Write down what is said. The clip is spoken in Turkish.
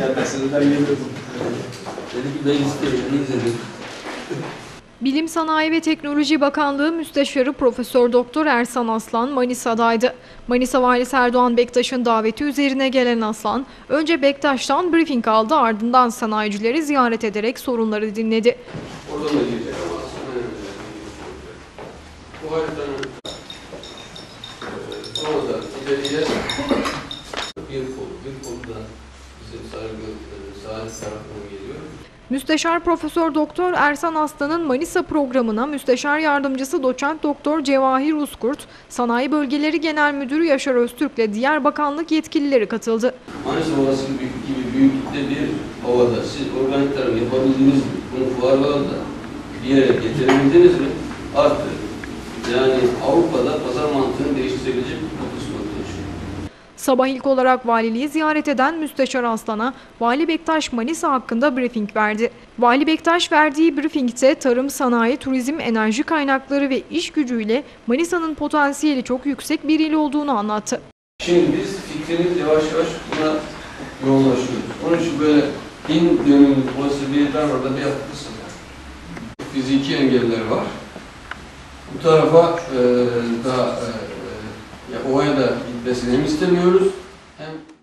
Ya ben. Dedi ki ben isterim, ne izledim. Bilim Sanayi ve Teknoloji Bakanlığı Müsteşarı Profesör Doktor Ersan Aslan Manisa'daydı. Manisa Valisi Erdoğan Bektaş'ın daveti üzerine gelen Aslan, önce Bektaş'tan briefing aldı ardından sanayicileri ziyaret ederek sorunları dinledi. Oradan da ama bu haritanın e, orada ileriye bir kol, bir kol da bizim sargı e, tarafından geliyor. Müsteşar Profesör Doktor Ersan Aslan'ın Manisa programına Müsteşar Yardımcısı Doçent Doktor Cevahir Uskurt, Sanayi Bölgeleri Genel Müdürü Yaşar Öztürk ile diğer bakanlık yetkilileri katıldı. Manisa Ovası gibi, büyüklükte bir ovada siz organik tarım yapabildiniz mi? Bunu fuarlarda bir yere getirebildiniz mi? Artı yani Avrupa'da Sabah ilk olarak valiliği ziyaret eden Müsteşar Aslan'a Vali Bektaş Manisa hakkında briefing verdi. Vali Bektaş verdiği briefingte tarım, sanayi, turizm, enerji kaynakları ve iş gücüyle Manisa'nın potansiyeli çok yüksek bir il olduğunu anlattı. Şimdi biz fikrimiz yavaş yavaş buna yoğunlaşıyoruz. Onun için böyle din dönümlü posibiliteler orada bir var. Fiziki engeller var. Bu tarafa e, daha e, gitmesini hem istemiyoruz. Hem